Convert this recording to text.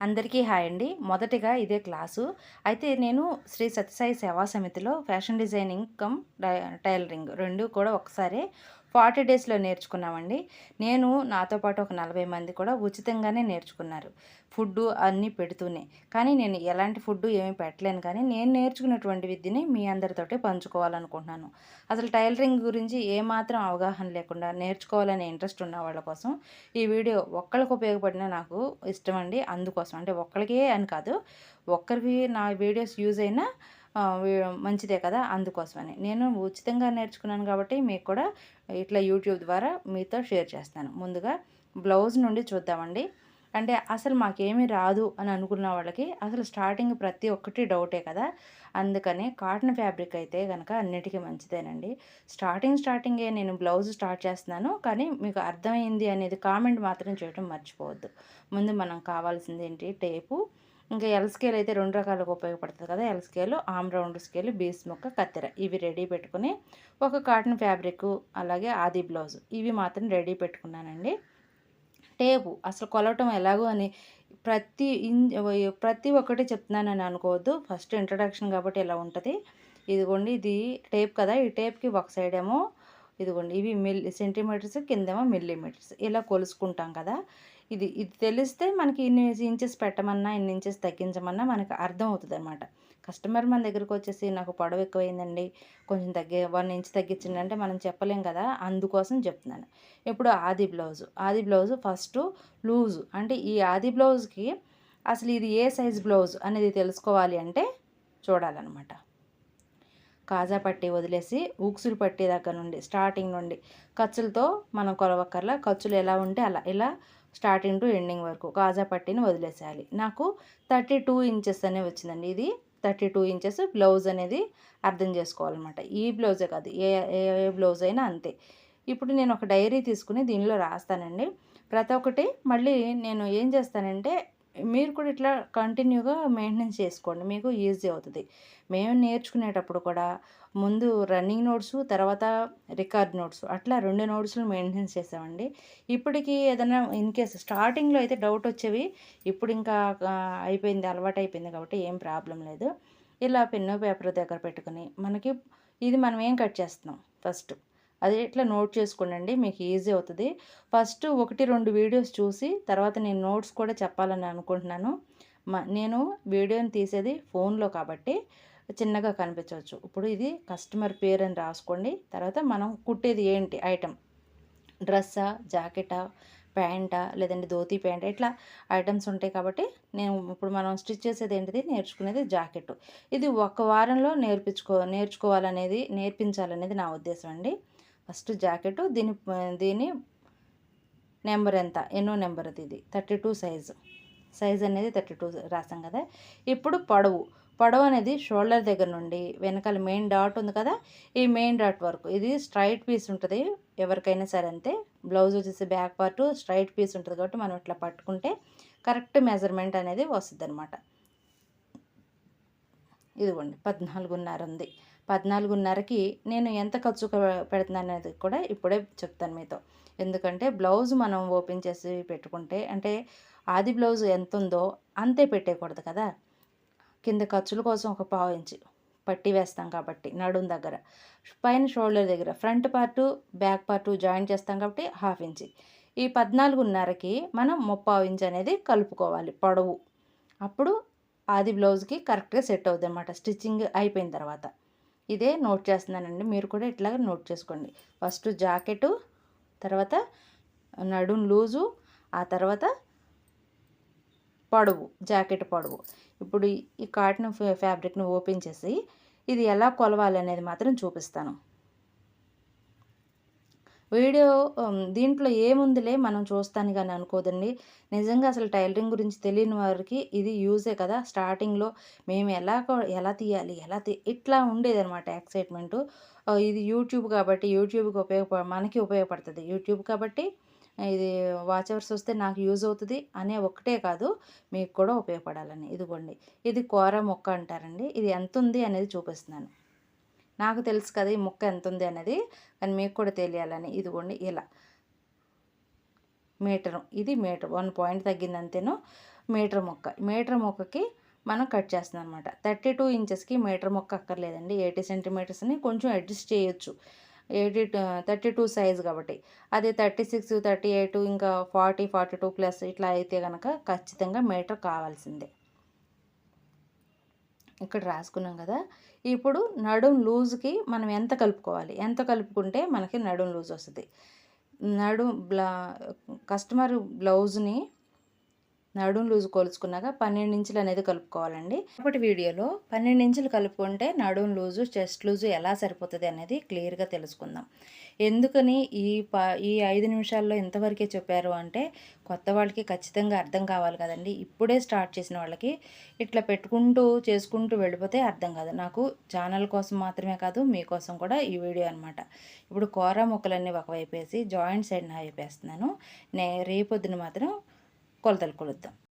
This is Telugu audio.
అందరికీ హాయ్ అండి. మొదటిగా ఇదే క్లాసు. అయితే నేను శ్రీ సత్యసాయి సేవా సమితిలో fashion designing cum tai- tailoring రెండు కూడా ఒకసారి ఫార్టీ డేస్లో నేర్చుకున్నామండి. నేను నాతో పాటు ఒక నలభై మంది కూడా ఉచితంగానే నేర్చుకున్నారు. ఫుడ్ అన్నీ పెడుతూనే. కానీ నేను ఎలాంటి ఫుడ్ ఏమీ పెట్టలేను కానీ నేను నేర్చుకున్నటువంటి విద్యని మీ అందరితోటి పంచుకోవాలనుకుంటున్నాను. అసలు టైలరింగ్ గురించి ఏమాత్రం అవగాహన లేకుండా నేర్చుకోవాలనే ఇంట్రెస్ట్ ఉన్న వాళ్ళ కోసం ఈ వీడియో ఒక్కళ్ళకి ఉపయోగపడిన నాకు ఇష్టం అండి అందుకోసం అంటే ఒక్కరికే అని కాదు. ఒక్కరికి నా వీడియోస్ యూజ్ అయినా మంచిదే కదా అందుకోసమని. నేను ఉచితంగా నేర్చుకున్నాను కాబట్టి మీకు కూడా ఇట్లా యూట్యూబ్ ద్వారా మీతో షేర్ చేస్తాను. ముందుగా బ్లౌజ్ నుండి చూద్దామండి. అంటే అసలు మాకేమీ రాదు అని అనుకున్న వాళ్ళకి అసలు స్టార్టింగ్ ప్రతి ఒక్కటి డౌటే కదా. అందుకని కాటన్ ఫ్యాబ్రిక్ అయితే కనుక అన్నిటికీ మంచిదేనండి. స్టార్టింగ్ స్టార్టింగే నేను బ్లౌజ్ స్టార్ట్ చేస్తున్నాను కానీ మీకు అర్థమైంది అనేది కామెంట్ మాత్రం చేయడం మర్చిపోవద్దు. ముందు మనం కావాల్సింది ఏంటి? టేపు. ఇంకా ఎల్ స్కేల్ అయితే రెండు రకాలుగా ఉపయోగపడుతుంది కదా. L scale arm round scale బీస్ మొక్క కత్తెర. ఇవి రెడీ పెట్టుకుని ఒక కాటన్ ఫ్యాబ్రిక్ అలాగే ఆది బ్లౌజ్ ఇవి మాత్రం రెడీ పెట్టుకున్నానండి. టేపు అసలు కొలవటం ఎలాగో అని ప్రతి ఇన్ ప్రతి ఒక్కటి చెప్తున్నానని అనుకోవద్దు. ఫస్ట్ ఇంట్రడక్షన్ కాబట్టి ఇలా ఉంటుంది. ఇదిగోండి ఇది టేప్ కదా. ఈ టేప్కి ఒక సైడ్ ఏమో ఇదిగోండి ఇవి మిల్ సెంటీమీటర్స్ కిందేమో మిల్లీమీటర్స్ ఇలా కొలుసుకుంటాం కదా. ఇది ఇది తెలిస్తే మనకి ఇన్ని ఇంచెస్ పెట్టమన్నా ఇన్ని ఇంచెస్ తగ్గించమన్నా మనకి అర్థం అవుతుంది అనమాట కస్టమర్ మన దగ్గరకు వచ్చేసి నాకు పొడవు ఎక్కువైందండి కొంచెం తగ్గే వన్ ఇంచ్ తగ్గించండి అంటే మనం చెప్పలేం కదా అందుకోసం చెప్తున్నాను. ఇప్పుడు ఆది బ్లౌజ్ ఆది బ్లౌజు ఫస్ట్ లూజు అంటే ఈ ఆది బ్లౌజ్కి అసలు ఇది ఏ సైజ్ బ్లౌజ్ అనేది తెలుసుకోవాలి అంటే చూడాలన్నమాట. కాజా పట్టి వదిలేసి ఉక్సులు పట్టే దగ్గర నుండి స్టార్టింగ్ నుండి ఖర్చులతో మనం కొలవక్కర్లా ఖర్చులు ఎలా ఉంటే అలా ఇలా స్టార్టింగ్ టు ఎండింగ్ వరకు కాజా పట్టిని వదిలేసేయాలి. నాకు థర్టీ టూ ఇంచెస్ అనేవి వచ్చిందండి ఇది. థర్టీ టూ ఇంచెస్ బ్లౌజ్ అనేది అర్థం చేసుకోవాలన్నమాట. ఈ బ్లౌజే కాదు ఏ ఏ ఏ బ్లౌజ్ అయినా అంతే. ఇప్పుడు నేను ఒక డైరీ తీసుకుని దీనిలో రాస్తానండి. ప్రతి ఒక్కటి మళ్ళీ నేను ఏం చేస్తానంటే మీరు కూడా ఇట్లా కంటిన్యూగా మెయింటెనెన్స్ చేసుకోండి. మీకు ఈజీ అవుతుంది. మేము నేర్చుకునేటప్పుడు కూడా ముందు రన్నింగ్ నోట్స్ తర్వాత రికార్డ్ నోట్స్ అట్లా రెండు నోట్స్లు మెయింటెనెన్స్ చేసామండి. ఇప్పటికి ఏదైనా ఇన్ కేస్ స్టార్టింగ్లో అయితే డౌట్ వచ్చేవి ఇప్పుడు ఇంకా అయిపోయింది అలవాటు అయిపోయింది కాబట్టి ఏం ప్రాబ్లం లేదు. ఇలా పెన్ను పేపర్ దగ్గర పెట్టుకుని మనకి ఇది మనం ఏం కట్ చేస్తున్నాం? ఫస్ట్ అది ఇట్లా నోట్ చేసుకోండి మీకు ఈజీ అవుతుంది. ఫస్ట్ ఒకటి రెండు వీడియోస్ చూసి తర్వాత నేను నోట్స్ కూడా చెప్పాలని అనుకుంటున్నాను. మ నేను వీడియోని తీసేది ఫోన్లో కాబట్టి చిన్నగా కనిపించవచ్చు. ఇప్పుడు ఇది కస్టమర్ పేరు అని రాసుకోండి. తర్వాత మనం కుట్టేది ఏంటి ఐటమ్ డ్రెస్సా జాకెటా ప్యాంటా లేదంటే ధోతి ప్యాంట్ ఇట్లా ఐటమ్స్ ఉంటాయి కాబట్టి నేను ఇప్పుడు మనం స్టిచ్ చేసేది ఏంటిది? నేర్చుకునేది జాకెట్ ఇది ఒక వారంలో నేర్పించుకో నేర్చుకోవాలనేది నేర్పించాలనేది నా ఉద్దేశం అండి. ఫస్ట్ జాకెట్ దీని దీని నెంబర్ ఎంత? ఎన్నో నెంబర్ అది ఇది. Thirty two size. సైజ్ అనేది థర్టీ టూ రాసాం కదా. ఇప్పుడు పొడవు. పొడవు అనేది షోల్డర్ దగ్గర నుండి వెనకాల మెయిన్ డాట్ ఉంది కదా ఈ మెయిన్ డాట్ వరకు. ఇది స్ట్రైట్ పీస్ ఉంటుంది ఎవరికైనా సరే అంతే. బ్లౌజ్ వచ్చేసి బ్యాక్ పార్ట్ స్ట్రైట్ పీస్ ఉంటుంది కాబట్టి మనం ఇట్లా పట్టుకుంటే కరెక్ట్ మెజర్మెంట్ అనేది వస్తుంది అనమాట ఇదిగోండి పద్నాలుగున్నర ఉంది. పద్నాలుగున్నరకి నేను ఎంత ఖర్చు పెడుతున్నాను అనేది కూడా ఇప్పుడే చెప్తాను మీతో. ఎందుకంటే బ్లౌజ్ మనం ఓపెన్ చేసి పెట్టుకుంటే అంటే ఆది బ్లౌజ్ ఎంత ఉందో అంతే పెట్టేయకూడదు కదా. కింద ఖర్చుల కోసం ఒక పావు ఇంచు పట్టి వేస్తాం కాబట్టి నడుం దగ్గర. పైన షోల్డర్ దగ్గర front part back part join చేస్తాం కాబట్టి హాఫ్ ఇంచి. ఈ పద్నాలుగున్నరకి మనం ముప్పావు ఇంచ్ అనేది కలుపుకోవాలి పొడవు. అప్పుడు ఆది బ్లౌజ్కి కరెక్ట్గా సెట్ అవుతుంది అనమాట స్టిచ్చింగ్ అయిపోయిన తర్వాత. ఇదే నోట్ చేస్తున్నానండి. మీరు కూడా ఇట్లాగ నోట్ చేసుకోండి. ఫస్ట్ జాకెటు తర్వాత నడుం లూజు ఆ తర్వాత పొడవు జాకెట్ పొడవు ఇప్పుడు ఈ- కాటన్ ఫ్యాబ్రిక్ని ఓపెన్ చేసి ఇది ఎలా కొలవాలి అనేది మాత్రం చూపిస్తాను. వీడియో దీంట్లో ఏముందిలే మనం చూస్తాను కానీ అనుకోదండి. నిజంగా అసలు టైలరింగ్ గురించి తెలియని వారికి ఇది యూజే కదా. స్టార్టింగ్లో మేము ఎలా ఎలా తీయాలి ఎలా తీ ఇట్లా ఉండేదన్నమాట ఎక్సైట్మెంట్. ఇది యూట్యూబ్ కాబట్టి యూట్యూబ్కి ఉపయోగ మనకి ఉపయోగపడుతుంది. యూట్యూబ్ కాబట్టి ఇది వాచవర్స్ వస్తే నాకు యూజ్ అవుతుంది అనే ఒకటే కాదు మీకు కూడా ఉపయోగపడాలని. ఇదిగోండి. ఇది కూర మొక్క అంటారండి. ఇది ఎంత ఉంది అనేది చూపిస్తున్నాను. నాకు తెలుసు కదా ఈ ముక్క ఎంత ఉంది అనేది కానీ మీకు కూడా తెలియాలని ఇదిగోండి ఇలా. మీటరు ఇది మీటర్ వన్ పాయింట్ తగ్గింది అంతేను మీటర్ మొక్క. మీటర్ మొక్కకి మనం కట్ చేస్తున్నాం అనమాట థర్టీ టూ ఇంచెస్కి మీటర్ మొక్క అక్కర్లేదండి. ఎయిటీ సెంటీమీటర్స్ని కొంచెం అడ్జస్ట్ చేయొచ్చు. ఎయిటీ థర్టీ టూ సైజ్ కాబట్టి. అదే థర్టీ సిక్స్ థర్టీ ఎయిట్ ఇంకా ఫార్టీ ఫార్టీ టూ ప్లస్ ఇట్లా అయితే కనుక ఖచ్చితంగా మీటర్ కావాల్సిందే. ఇక్కడ రాసుకున్నాం కదా. ఇప్పుడు నడుం లూజ్కి మనం ఎంత కలుపుకోవాలి? ఎంత కలుపుకుంటే మనకి నడుం లూజ్ వస్తుంది? నడుం బ్లా కస్టమర్ బ్లౌజ్ని నడుం లూజ్ కొలుచుకున్నాక పన్నెండు ఇంచులు అనేది కలుపుకోవాలండి. ఒకటి వీడియోలో పన్నెండు ఇంచులు కలుపుకుంటే నడుం లూజు చెస్ట్ లూజు ఎలా సరిపోతుంది అనేది క్లియర్గా తెలుసుకుందాం. ఎందుకని ఈ ప ఈ ఐదు నిమిషాల్లో ఇంతవరకే చెప్పారు అంటే కొత్త వాళ్ళకి ఖచ్చితంగా అర్థం కావాలి కదండి. ఇప్పుడే స్టార్ట్ చేసిన వాళ్ళకి ఇట్లా పెట్టుకుంటూ చేసుకుంటూ వెళ్ళిపోతే అర్థం కాదు. నాకు ఛానల్ కోసం మాత్రమే కాదు మీకోసం కూడా ఈ వీడియో అనమాట ఇప్పుడు కూర ముక్కలన్నీ ఒకవైపు వేసి జాయింట్ సైడ్ నా వేపేస్తున్నాను నే రేపొద్దున మాత్రం కొలతలు కొలుద్దాం